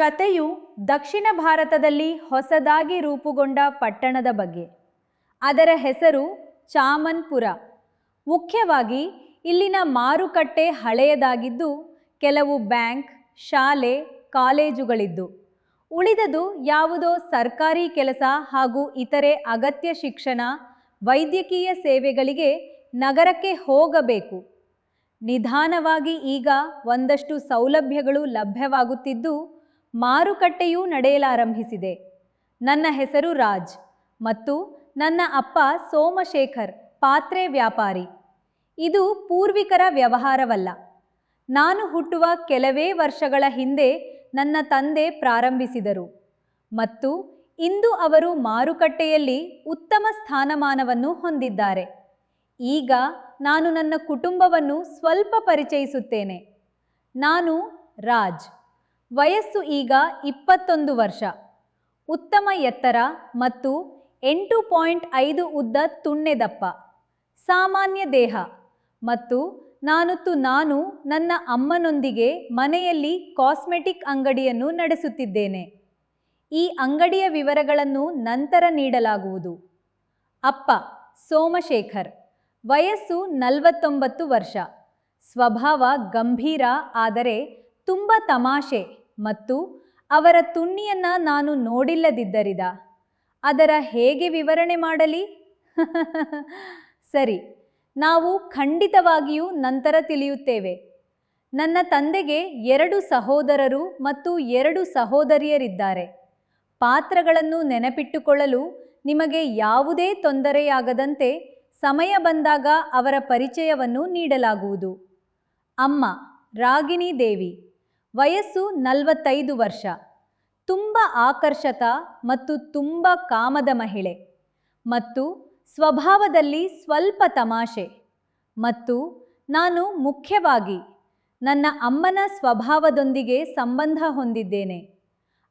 ಕಥೆಯು ದಕ್ಷಿಣ ಭಾರತದಲ್ಲಿ ಹೊಸದಾಗಿ ರೂಪುಗೊಂಡ ಪಟ್ಟಣದ ಬಗ್ಗೆ. ಅದರ ಹೆಸರು ಚಾಮನ್ಪುರ. ಮುಖ್ಯವಾಗಿ ಇಲ್ಲಿನ ಮಾರುಕಟ್ಟೆ ಹಳೆಯದಾಗಿದ್ದು ಕೆಲವು ಬ್ಯಾಂಕ್, ಶಾಲೆ, ಕಾಲೇಜುಗಳಿದ್ದು. ಉಳಿದದು ಯಾವುದೋ ಸರ್ಕಾರಿ ಕೆಲಸ ಹಾಗೂ ಇತರೆ ಅಗತ್ಯ ಶಿಕ್ಷಣ, ವೈದ್ಯಕೀಯ ಸೇವೆಗಳಿಗೆ ನಗರಕ್ಕೆ ಹೋಗಬೇಕು. ನಿಧಾನವಾಗಿ ಈಗ ಒಂದಷ್ಟು ಸೌಲಭ್ಯಗಳು ಲಭ್ಯವಾಗುತ್ತಿದ್ದು ಮಾರುಕಟ್ಟೆಯೂ ನಡೆಯಲಾರಂಭಿಸಿದೆ. ನನ್ನ ಹೆಸರು ರಾಜ್ ಮತ್ತು ನನ್ನ ಅಪ್ಪ ಸೋಮಶೇಖರ್, ಪಾತ್ರೆ ವ್ಯಾಪಾರಿ. ಇದು ಪೂರ್ವಿಕರ ವ್ಯವಹಾರವಲ್ಲ. ನಾನು ಹುಟ್ಟುವ ಕೆಲವೇ ವರ್ಷಗಳ ಹಿಂದೆ ನನ್ನ ತಂದೆ ಪ್ರಾರಂಭಿಸಿದರು ಮತ್ತು ಇಂದು ಅವರು ಮಾರುಕಟ್ಟೆಯಲ್ಲಿ ಉತ್ತಮ ಸ್ಥಾನಮಾನವನ್ನು ಹೊಂದಿದ್ದಾರೆ. ಈಗ ನಾನು ನನ್ನ ಕುಟುಂಬವನ್ನು ಸ್ವಲ್ಪ ಪರಿಚಯಿಸುತ್ತೇನೆ. ನಾನು ರಾಜ್. ವಯಸ್ಸು ಈಗ ಇಪ್ಪತ್ತೊಂದು ವರ್ಷ. ಉತ್ತಮ ಎತ್ತರ ಮತ್ತು ಎಂಟು ಪಾಯಿಂಟ್ ಐದು ಉದ್ದ ತುಣ್ಣೆದಪ್ಪ ಸಾಮಾನ್ಯ ದೇಹ ಮತ್ತು ನಾನುತ್ತು ನಾನು ನನ್ನ ಅಮ್ಮನೊಂದಿಗೆ ಮನೆಯಲ್ಲಿ ಕಾಸ್ಮೆಟಿಕ್ ಅಂಗಡಿಯನ್ನು ನಡೆಸುತ್ತಿದ್ದೇನೆ. ಈ ಅಂಗಡಿಯ ವಿವರಗಳನ್ನು ನಂತರ ನೀಡಲಾಗುವುದು. ಅಪ್ಪ ಸೋಮಶೇಖರ್, ವಯಸ್ಸು ನಲವತ್ತೊಂಬತ್ತು ವರ್ಷ. ಸ್ವಭಾವ ಗಂಭೀರ, ಆದರೆ ತುಂಬ ತಮಾಷೆ. ಮತ್ತು ಅವರ ತುಣ್ಣಿಯನ್ನ ನಾನು ನೋಡಿಲ್ಲದಿದ್ದರಿದ. ಅದರ ಹೇಗೆ ವಿವರಣೆ ಮಾಡಲಿ? ಸರಿ, ನಾವು ಖಂಡಿತವಾಗಿಯೂ ನಂತರ ತಿಳಿಯುತ್ತೇವೆ. ನನ್ನ ತಂದೆಗೆ ಎರಡು ಸಹೋದರರು ಮತ್ತು ಎರಡು ಸಹೋದರಿಯರಿದ್ದಾರೆ. ಪಾತ್ರಗಳನ್ನು ನೆನಪಿಟ್ಟುಕೊಳ್ಳಲು ನಿಮಗೆ ಯಾವುದೇ ತೊಂದರೆಯಾಗದಂತೆ ಸಮಯ ಬಂದಾಗ ಅವರ ಪರಿಚಯವನ್ನು ನೀಡಲಾಗುವುದು. ಅಮ್ಮ, ರಾಗಿಣಿ ದೇವಿ. ವಯಸ್ಸು ನಲವತ್ತೈದು ವರ್ಷ. ತುಂಬ ಆಕರ್ಷಕ ಮತ್ತು ತುಂಬ ಕಾಮದ ಮಹಿಳೆ. ಮತ್ತು ಸ್ವಭಾವದಲ್ಲಿ ಸ್ವಲ್ಪ ತಮಾಷೆ. ಮತ್ತು ನಾನು ಮುಖ್ಯವಾಗಿ ನನ್ನ ಅಮ್ಮನ ಸ್ವಭಾವದೊಂದಿಗೆ ಸಂಬಂಧ ಹೊಂದಿದ್ದೇನೆ.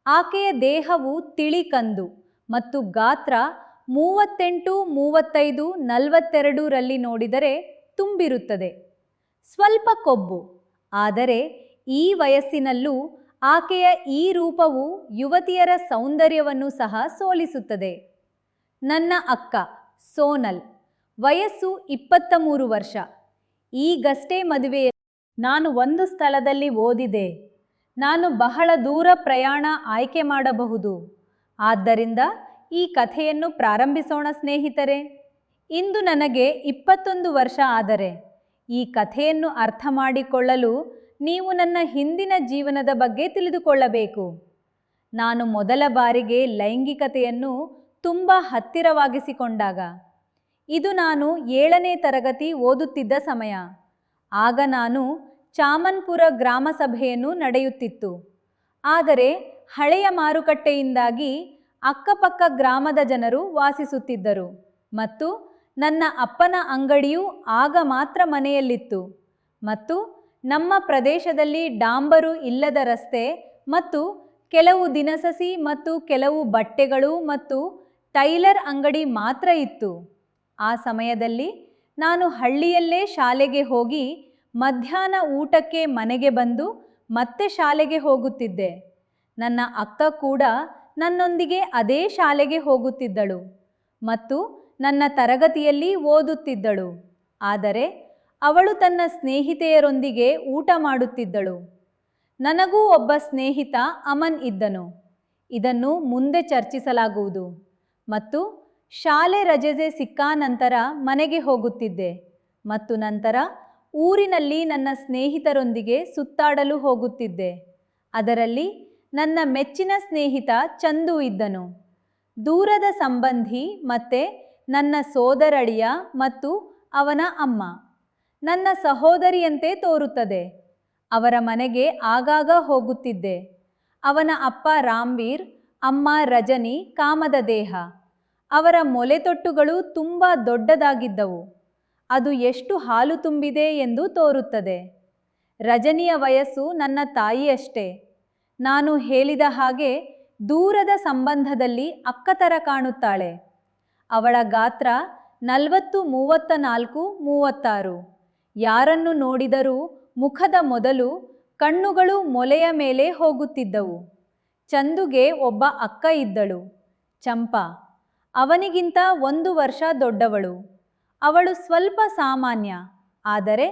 ಆಕೆಯ ದೇಹವು ತಿಳಿ ಕಂದು ಮತ್ತು ಗಾತ್ರ ಮೂವತ್ತೆಂಟು, ಮೂವತ್ತೈದು, ನಲವತ್ತೆರಡರಲ್ಲಿ ನೋಡಿದರೆ ತುಂಬಿರುತ್ತದೆ. ಸ್ವಲ್ಪ ಕೊಬ್ಬು, ಆದರೆ ಈ ವಯಸ್ಸಿನಲ್ಲೂ ಆಕೆಯ ಈ ರೂಪವು ಯುವತಿಯರ ಸೌಂದರ್ಯವನ್ನು ಸಹ ಸೋಲಿಸುತ್ತದೆ. ನನ್ನ ಅಕ್ಕ ಸೋನಲ್, ವಯಸ್ಸು ಇಪ್ಪತ್ತ ಮೂರು ವರ್ಷ. ಈಗಷ್ಟೇ ಮದುವೆ ನಾನು ಒಂದು ಸ್ಥಳದಲ್ಲಿ ಓದಿದೆ. ನಾನು ಬಹಳ ದೂರ ಪ್ರಯಾಣ ಆಯ್ಕೆ ಮಾಡಬಹುದು. ಆದ್ದರಿಂದ ಈ ಕಥೆಯನ್ನು ಪ್ರಾರಂಭಿಸೋಣ ಸ್ನೇಹಿತರೆ. ಇಂದು ನನಗೆ ಇಪ್ಪತ್ತೊಂದು ವರ್ಷ ಆದರೆ. ಈ ಕಥೆಯನ್ನು ಅರ್ಥ ಮಾಡಿಕೊಳ್ಳಲು ನೀವು ನನ್ನ ಹಿಂದಿನ ಜೀವನದ ಬಗ್ಗೆ ತಿಳಿದುಕೊಳ್ಳಬೇಕು. ನಾನು ಮೊದಲ ಬಾರಿಗೆ ಲೈಂಗಿಕತೆಯನ್ನು ತುಂಬ ಹತ್ತಿರವಾಗಿಸಿಕೊಂಡಾಗ. ಇದು ನಾನು ಏಳನೇ ತರಗತಿ ಓದುತ್ತಿದ್ದ ಸಮಯ. ಆಗ ನಾನು ಚಾಮನ್ಪುರ ಗ್ರಾಮ ಸಭೆಯನ್ನು ನಡೆಯುತ್ತಿತ್ತು. ಆದರೆ ಹಳೆಯ ಮಾರುಕಟ್ಟೆಯಿಂದಾಗಿ ಅಕ್ಕಪಕ್ಕ ಗ್ರಾಮದ ಜನರು ವಾಸಿಸುತ್ತಿದ್ದರು ಮತ್ತು ನನ್ನ ಅಪ್ಪನ ಅಂಗಡಿಯೂ ಆಗ ಮಾತ್ರ ಮನೆಯಲ್ಲಿತ್ತು. ಮತ್ತು ನಮ್ಮ ಪ್ರದೇಶದಲ್ಲಿ ಡಾಂಬರು ಇಲ್ಲದ ರಸ್ತೆ ಮತ್ತು ಕೆಲವು ದಿನಸಸಿ ಮತ್ತು ಕೆಲವು ಬಟ್ಟೆಗಳು ಮತ್ತು ಟೈಲರ್ ಅಂಗಡಿ ಮಾತ್ರ ಇತ್ತು. ಆ ಸಮಯದಲ್ಲಿ ನಾನು ಹಳ್ಳಿಯಲ್ಲೇ ಶಾಲೆಗೆ ಹೋಗಿ ಮಧ್ಯಾಹ್ನ ಊಟಕ್ಕೆ ಮನೆಗೆ ಬಂದು ಮತ್ತೆ ಶಾಲೆಗೆ ಹೋಗುತ್ತಿದ್ದೆ. ನನ್ನ ಅಕ್ಕ ಕೂಡ ನನ್ನೊಂದಿಗೆ ಅದೇ ಶಾಲೆಗೆ ಹೋಗುತ್ತಿದ್ದಳು ಮತ್ತು ನನ್ನ ತರಗತಿಯಲ್ಲಿ ಓದುತ್ತಿದ್ದಳು. ಆದರೆ ಅವಳು ತನ್ನ ಸ್ನೇಹಿತೆಯರೊಂದಿಗೆ ಊಟ ಮಾಡುತ್ತಿದ್ದಳು. ನನಗೂ ಒಬ್ಬ ಸ್ನೇಹಿತ ಅಮನ್ ಇದ್ದನು. ಇದನ್ನು ಮುಂದೆ ಚರ್ಚಿಸಲಾಗುವುದು. ಮತ್ತು ಶಾಲೆ ರಜೆ ಸಿಕ್ಕ ನಂತರ ಮನೆಗೆ ಹೋಗುತ್ತಿದ್ದೆ. ಮತ್ತು ನಂತರ ಊರಿನಲ್ಲಿ ನನ್ನ ಸ್ನೇಹಿತರೊಂದಿಗೆ ಸುತ್ತಾಡಲು ಹೋಗುತ್ತಿದ್ದೆ. ಅದರಲ್ಲಿ ನನ್ನ ಮೆಚ್ಚಿನ ಸ್ನೇಹಿತ ಚಂದು ಇದ್ದನು. ದೂರದ ಸಂಬಂಧಿ ಮತ್ತೆ ನನ್ನ ಸೋದರಳಿಯ ಮತ್ತು ಅವನ ಅಮ್ಮ. ನನ್ನ ಸಹೋದರಿಯಂತೆ ತೋರುತ್ತದೆ. ಅವರ ಮನೆಗೆ ಆಗಾಗ ಹೋಗುತ್ತಿದ್ದೆ. ಅವನ ಅಪ್ಪ ರಾಮ್ವೀರ್, ಅಮ್ಮ ರಜನಿ, ಕಾಮದ ದೇಹ. ಅವರ ಮೊಲೆ ತೊಟ್ಟುಗಳು ತುಂಬ ದೊಡ್ಡದಾಗಿದ್ದವು. ಅದು ಎಷ್ಟು ಹಾಲು ತುಂಬಿದೆ ಎಂದು ತೋರುತ್ತದೆ. ರಜನಿಯ ವಯಸ್ಸು ನನ್ನ ತಾಯಿಯಷ್ಟೇ. ನಾನು ಹೇಳಿದ ಹಾಗೆ ದೂರದ ಸಂಬಂಧದಲ್ಲಿ ಅಕ್ಕತರ ಕಾಣುತ್ತಾಳೆ. ಅವಳ ಗಾತ್ರ ನಲವತ್ತು ಮೂವತ್ತ ನಾಲ್ಕು ಮೂವತ್ತಾರು. ಯಾರನ್ನು ನೋಡಿದರೂ ಮುಖದ ಮೊದಲು ಕಣ್ಣುಗಳು ಮೊಲೆಯ ಮೇಲೆ ಹೋಗುತ್ತಿದ್ದವು. ಚಂದುಗೆ ಒಬ್ಬ ಅಕ್ಕ ಇದ್ದಳು. ಚಂಪಾ, ಅವನಿಗಿಂತ ಒಂದು ವರ್ಷ ದೊಡ್ಡವಳು. ಅವಳು ಸ್ವಲ್ಪ ಸಾಮಾನ್ಯ, ಆದರೆ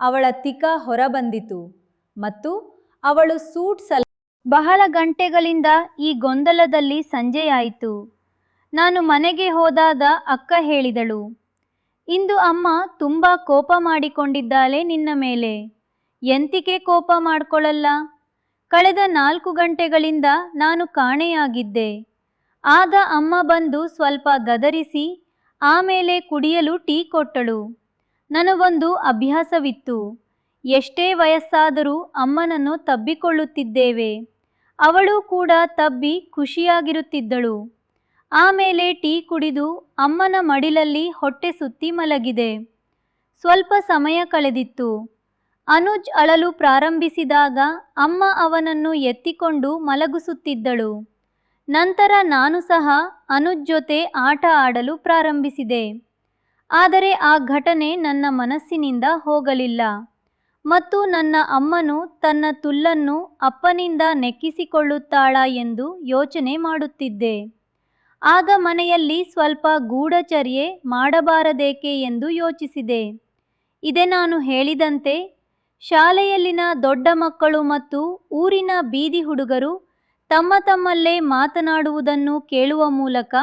ಅವಳ ತಿಕ ಹೊರಬಂದಿತು ಮತ್ತು ಅವಳು ಸೂಟ್ ಸಲ ಬಹಳ ಗಂಟೆಗಳಿಂದ ಈ ಗೊಂದಲದಲ್ಲಿ ಸಂಜೆಯಾಯಿತು. ನಾನು ಮನೆಗೆ ಹೋದಾಗ ಅಕ್ಕ ಹೇಳಿದಳು ಇಂದು ಅಮ್ಮ ತುಂಬ ಕೋಪ ಮಾಡಿಕೊಂಡಿದ್ದಾಳೆ ನಿನ್ನ ಮೇಲೆ. ಎಂತಿಕೆ ಕೋಪ ಮಾಡ್ಕೊಳ್ಳಲ್ಲ ಕಳೆದ ನಾಲ್ಕು ಗಂಟೆಗಳಿಂದ ನಾನು ಕಾಣೆಯಾಗಿದ್ದೆ. ಆಗ ಅಮ್ಮ ಬಂದು ಸ್ವಲ್ಪ ಗದರಿಸಿ ಆಮೇಲೆ ಕುಡಿಯಲು ಟೀ ಕೊಟ್ಟಳು. ನನಗೊಂದು ಅಭ್ಯಾಸವಿತ್ತು. ಎಷ್ಟೇ ವಯಸ್ಸಾದರೂ ಅಮ್ಮನನ್ನು ತಬ್ಬಿಕೊಳ್ಳುತ್ತಿದ್ದೇವೆ. ಅವಳು ಕೂಡ ತಬ್ಬಿ ಖುಷಿಯಾಗಿರುತ್ತಿದ್ದಳು. ಆಮೇಲೆ ಟೀ ಕುಡಿದು ಅಮ್ಮನ ಮಡಿಲಲ್ಲಿ ಹೊಟ್ಟೆ ಸುತ್ತಿ ಮಲಗಿದೆ. ಸ್ವಲ್ಪ ಸಮಯ ಕಳೆದಿತ್ತು. ಅನುಜ್ ಅಳಲು ಪ್ರಾರಂಭಿಸಿದಾಗ ಅಮ್ಮ ಅವನನ್ನು ಎತ್ತಿಕೊಂಡು ಮಲಗಿಸುತ್ತಿದ್ದಳು. ನಂತರ ನಾನು ಸಹ ಅನುಜ್ ಜೊತೆ ಆಟ ಆಡಲು ಪ್ರಾರಂಭಿಸಿದೆ. ಆದರೆ ಆ ಘಟನೆ ನನ್ನ ಮನಸ್ಸಿನಿಂದ ಹೋಗಲಿಲ್ಲ. ಮತ್ತು ನನ್ನ ಅಮ್ಮನು ತನ್ನ ತುಲ್ಲನ್ನು ಅಪ್ಪನಿಂದ ನೆಕ್ಕಿಸಿಕೊಳ್ಳುತ್ತಾಳ ಎಂದು ಯೋಚನೆ ಮಾಡುತ್ತಿದ್ದೆ. ಆಗ ಮನೆಯಲ್ಲಿ ಸ್ವಲ್ಪ ಗೂಢಚರ್ಯೆ ಮಾಡಬಾರದೇಕೆ ಎಂದು ಯೋಚಿಸಿದೆ. ಇದೇ ನಾನು ಹೇಳಿದಂತೆ, ಶಾಲೆಯಲ್ಲಿನ ದೊಡ್ಡ ಮಕ್ಕಳು ಮತ್ತು ಊರಿನ ಬೀದಿ ಹುಡುಗರು ತಮ್ಮ ತಮ್ಮಲ್ಲೇ ಮಾತನಾಡುವುದನ್ನು ಕೇಳುವ ಮೂಲಕ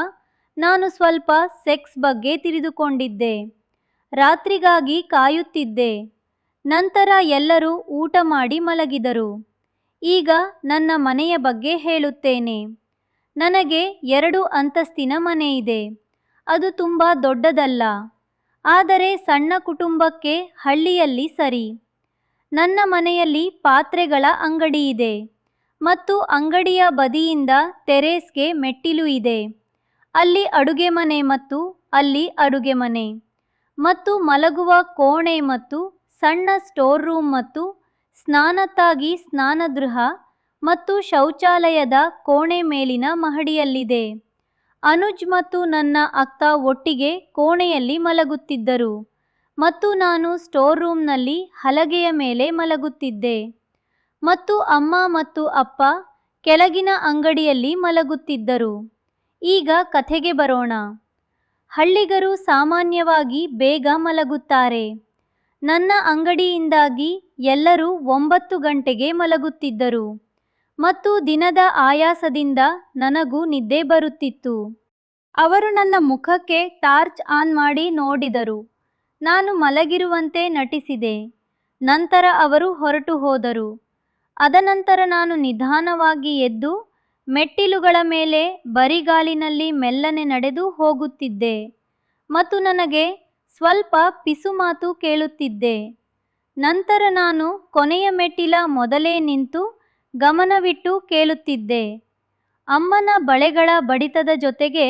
ನಾನು ಸ್ವಲ್ಪ ಸೆಕ್ಸ್ ಬಗ್ಗೆ ತಿಳಿದುಕೊಂಡಿದ್ದೆ. ರಾತ್ರಿಗಾಗಿ ಕಾಯುತ್ತಿದ್ದೆ. ನಂತರ ಎಲ್ಲರೂ ಊಟ ಮಾಡಿ ಮಲಗಿದರು. ಈಗ ನನ್ನ ಮನೆಯ ಬಗ್ಗೆ ಹೇಳುತ್ತೇನೆ. ನನಗೆ ಎರಡು ಅಂತಸ್ತಿನ ಮನೆ ಇದೆ ಅದು ತುಂಬ ದೊಡ್ಡದಲ್ಲ. ಆದರೆ ಸಣ್ಣ ಕುಟುಂಬಕ್ಕೆ ಹಳ್ಳಿಯಲ್ಲಿ ಸರಿ. ನನ್ನ ಮನೆಯಲ್ಲಿ ಪಾತ್ರೆಗಳ ಅಂಗಡಿ ಇದೆ. ಮತ್ತು ಅಂಗಡಿಯ ಬದಿಯಿಂದ ತೆರೇಸ್ಗೆ ಮೆಟ್ಟಿಲು ಇದೆ. ಅಲ್ಲಿ ಅಡುಗೆ ಮನೆ ಮತ್ತು ಅಲ್ಲಿ ಅಡುಗೆ ಮನೆ. ಮತ್ತು ಮಲಗುವ ಕೋಣೆ ಮತ್ತು ಸಣ್ಣ ಸ್ಟೋರ್ ರೂಮ್ ಮತ್ತು ಸ್ನಾನಕ್ಕಾಗಿ ಸ್ನಾನಗೃಹ ಮತ್ತು ಶೌಚಾಲಯದ ಕೋಣೆ ಮೇಲಿನ ಮಹಡಿಯಲ್ಲಿದೆ. ಅನುಜ್ ಮತ್ತು ನನ್ನ ಅಕ್ಕ ಒಟ್ಟಿಗೆ ಕೋಣೆಯಲ್ಲಿ ಮಲಗುತ್ತಿದ್ದರು ಮತ್ತು ನಾನು ಸ್ಟೋರ್ ರೂಮ್ನಲ್ಲಿ ಹಲಗೆಯ ಮೇಲೆ ಮಲಗುತ್ತಿದ್ದೆ ಮತ್ತು ಅಮ್ಮ ಮತ್ತು ಅಪ್ಪ ಕೆಳಗಿನ ಅಂಗಡಿಯಲ್ಲಿ ಮಲಗುತ್ತಿದ್ದರು. ಈಗ ಕಥೆಗೆ ಬರೋಣ. ಹಳ್ಳಿಗರು ಸಾಮಾನ್ಯವಾಗಿ ಬೇಗ ಮಲಗುತ್ತಾರೆ. ನನ್ನ ಅಂಗಡಿಯಿಂದಾಗಿ ಎಲ್ಲರೂ ಒಂಬತ್ತು ಗಂಟೆಗೆ ಮಲಗುತ್ತಿದ್ದರು. ಮತ್ತು ದಿನದ ಆಯಾಸದಿಂದ ನನಗೂ ನಿದ್ದೆ ಬರುತ್ತಿತ್ತು. ಅವರು ನನ್ನ ಮುಖಕ್ಕೆ ಟಾರ್ಚ್ ಆನ್ ಮಾಡಿ ನೋಡಿದರು. ನಾನು ಮಲಗಿರುವಂತೆ ನಟಿಸಿದೆ. ನಂತರ ಅವರು ಹೊರಟು ಹೋದರು. ಅದನಂತರ ನಾನು ನಿಧಾನವಾಗಿ ಎದ್ದು ಮೆಟ್ಟಿಲುಗಳ ಮೇಲೆ ಬರಿಗಾಲಿನಲ್ಲಿ ಮೆಲ್ಲನೆ ನಡೆದು ಹೋಗುತ್ತಿದ್ದೆ ಮತ್ತು ನನಗೆ ಸ್ವಲ್ಪ ಪಿಸುಮಾತು ಕೇಳುತ್ತಿದ್ದೆ. ನಂತರ ನಾನು ಕೊನೆಯ ಮೆಟ್ಟಿಲ ಮೊದಲೇ ನಿಂತು ಗಮನವಿಟ್ಟು ಕೇಳುತ್ತಿದ್ದೆ. ಅಮ್ಮನ ಬಳೆಗಳ ಬಡಿತದ ಜೊತೆಗೆ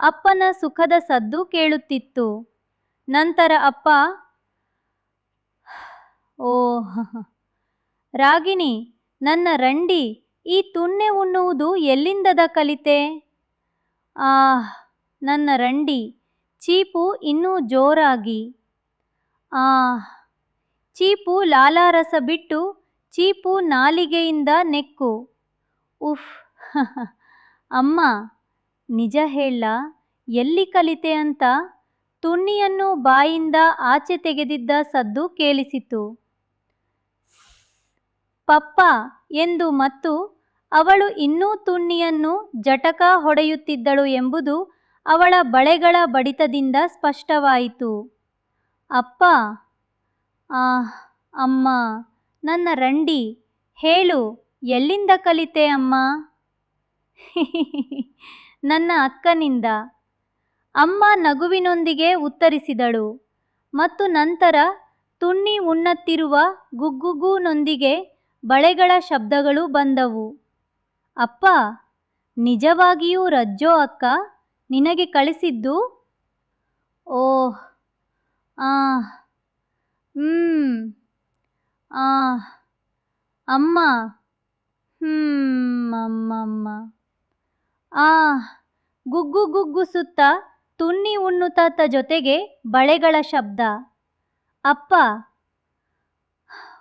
ಅಪ್ಪನ ಸುಖದ ಸದ್ದು ಕೇಳುತ್ತಿತ್ತು. ನಂತರ ಅಪ್ಪ ಓ ರಾಗಿಣಿ, ನನ್ನ ರಂಡಿ, ಈ ತುಣ್ಣೆ ಉಣ್ಣುವುದು ಎಲ್ಲಿಂದದ ಕಲಿತೆ? ಆ ನನ್ನ ರಂಡಿ, ಚೀಪು ಇನ್ನೂ ಜೋರಾಗಿ. ಆ ಚೀಪು ಲಾಲಾರಸ ಬಿಟ್ಟು ಚೀಪು ನಾಲಿಗೆಯಿಂದ ನೆಕ್ಕು. ಉಫ್ ಅಮ್ಮ, ನಿಜ ಹೇಳ, ಎಲ್ಲಿ ಕಲಿತೆ ಅಂತ? ತುಣ್ಣಿಯನ್ನು ಬಾಯಿಂದ ಆಚೆ ತೆಗೆದಿದ್ದ ಸದ್ದು ಕೇಳಿಸಿತು. ಪಪ್ಪ ಎಂದು ಮತ್ತು ಅವಳು ಇನ್ನೂ ತುಣ್ಣಿಯನ್ನು ಜಟಕ ಹೊಡೆಯುತ್ತಿದ್ದಳು ಎಂಬುದು ಅವಳ ಬಳೆಗಳ ಬಡಿತದಿಂದ ಸ್ಪಷ್ಟವಾಯಿತು. ಅಪ್ಪ ಆ ಅಮ್ಮ ನನ್ನ ರಂಡಿ, ಹೇಳು, ಎಲ್ಲಿಂದ ಕಲಿತೆ ಅಮ್ಮ? ನನ್ನ ಅಕ್ಕನಿಂದ. ಅಮ್ಮ ನಗುವಿನೊಂದಿಗೆ ಉತ್ತರಿಸಿದಳು ಮತ್ತು ನಂತರ ತುಣ್ಣಿ ಉಣ್ಣತ್ತಿರುವ ಗುಗ್ಗುಗೂನೊಂದಿಗೆ ಬಳೆಗಳ ಶಬ್ದಗಳು ಬಂದವು. ಅಪ್ಪ, ನಿಜವಾಗಿಯೂ ರಜ್ಜೋ ಅಕ್ಕ, ನಿನಗೆ ಕಳಿಸಿದ್ದು? ಓಹ್, ಆ ಆ ಅಮ್ಮ. ಹ್ಮ್, ಅಮ್ಮಮ್ಮ. ಆ, ಗುಗ್ಗು ಗುಗ್ಗು ಸುತ್ತ ತುಣ್ಣಿ ಉಣ್ಣುತ್ತಾತ ಜೊತೆಗೆ ಬಳೆಗಳ ಶಬ್ದ. ಅಪ್ಪ,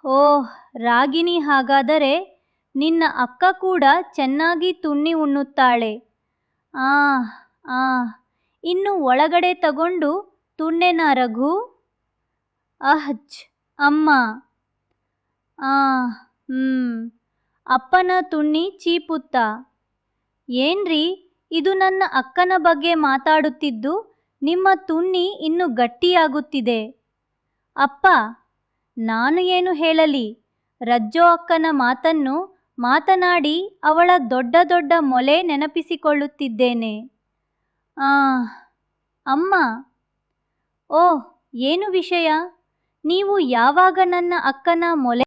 ಓಹ್, ರಾಗಿಣಿ ಹಾಗಾದರೆ ನಿನ್ನ ಅಕ್ಕ ಕೂಡ ಚೆನ್ನಾಗಿ ತುಣ್ಣಿ ಉಣ್ಣುತ್ತಾಳೆ. ಆ ಆ, ಇನ್ನು ಒಳಗಡೆ ತಗೊಂಡು ತುಣ್ಣೆನ ರಘು. ಅಹ್ಜ್ ಅಮ್ಮ. ಆ, ಹ್ಮ್. ಅಪ್ಪನ ತುಣ್ಣಿ ಚೀಪುತ್ತ. ಏನ್ರಿ ಇದು ನನ್ನ ಅಕ್ಕನ ಬಗ್ಗೆ ಮಾತಾಡುತ್ತಿದ್ದು? ನಿಮ್ಮ ತುಣ್ಣಿ ಇನ್ನು ಗಟ್ಟಿಯಾಗುತ್ತಿದೆ. ಅಪ್ಪ, ನಾನು ಏನು ಹೇಳಲಿ? ರಜ್ಜೋ ಅಕ್ಕನ ಮಾತನ್ನು ಮಾತನಾಡಿ ಅವಳ ದೊಡ್ಡ ದೊಡ್ಡ ಮೊಲೆ ನೆನಪಿಸಿಕೊಳ್ಳುತ್ತಿದ್ದೇನೆ. ಆ, ಅಮ್ಮ. ಓ ಏನು ವಿಷಯ? ನೀವು ಯಾವಾಗ ನನ್ನ ಅಕ್ಕನ ಮೊಲೆ